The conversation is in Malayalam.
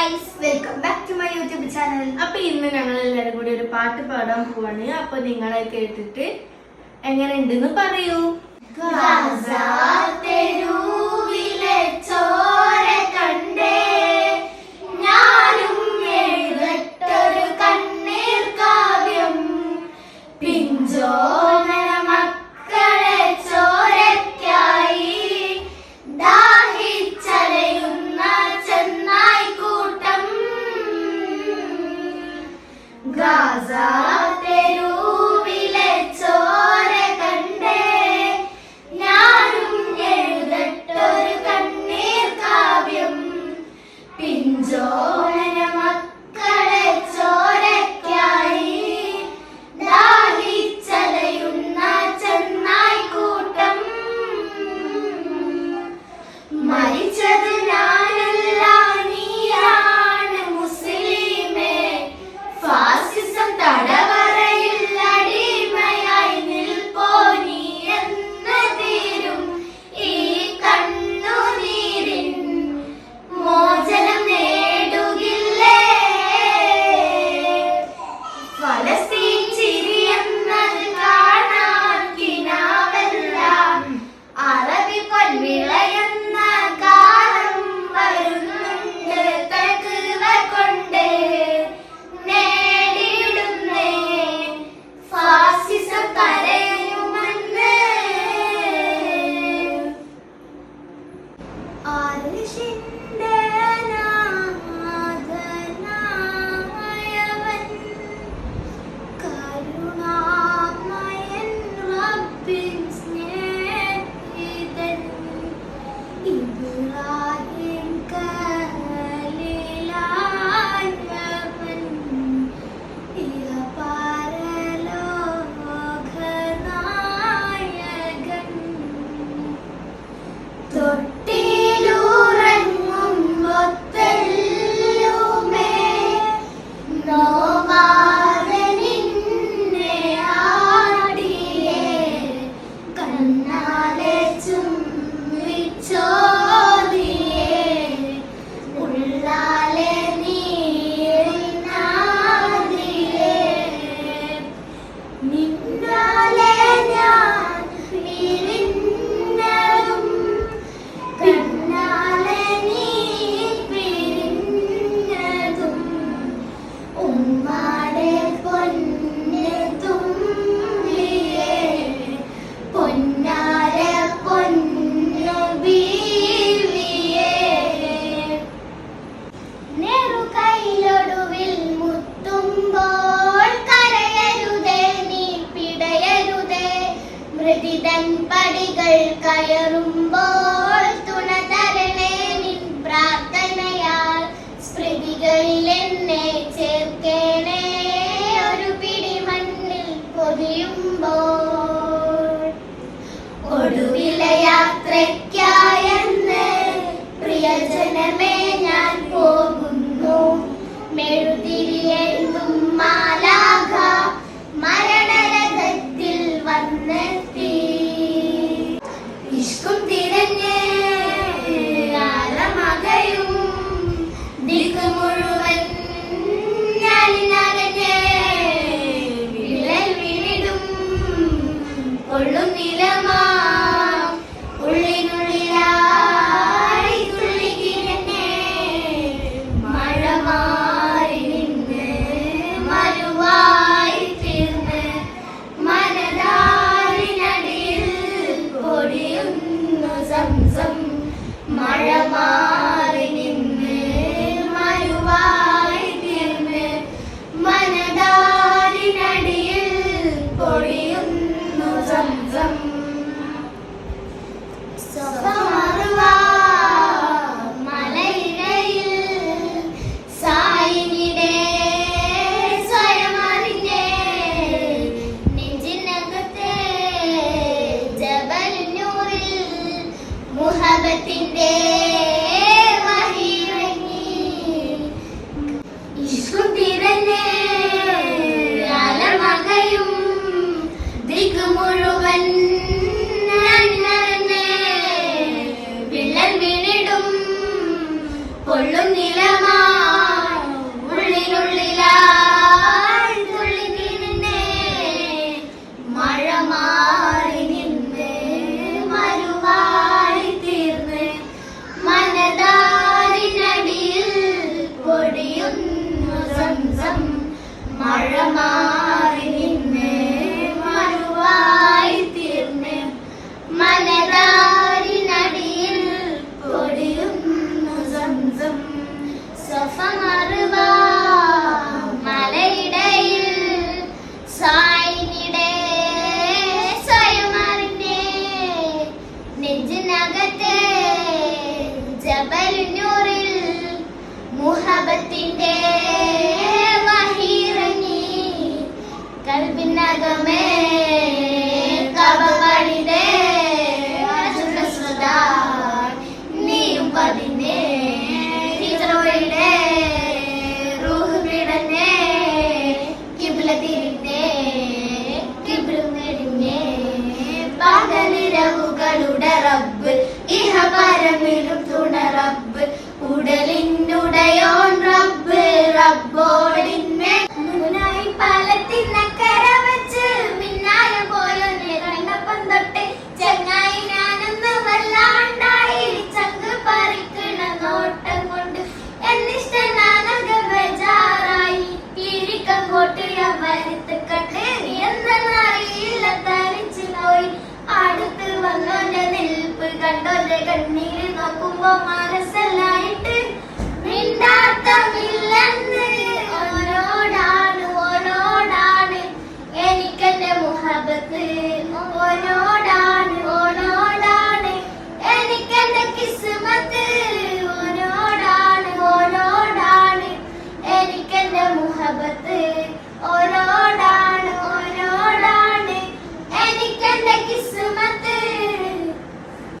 Guys welcome back to my YouTube channel അപ്പൊ ഇന്ന് ഞങ്ങൾ എല്ലാവരും കൂടി ഒരു പാട്ട് പാടാൻ പോവാണ്. അപ്പൊ നിങ്ങളെ കേട്ടിട്ട് എങ്ങനെ ഉണ്ടെന്ന് പറയൂ തെരുവിലെ ചോര ഉടൻ പടികൾ കയറുമ്പോൾ കൊള്ളുന്നേ കൽപ്പിനകമേ കണ്ടോന്റെ കണ്ണീര്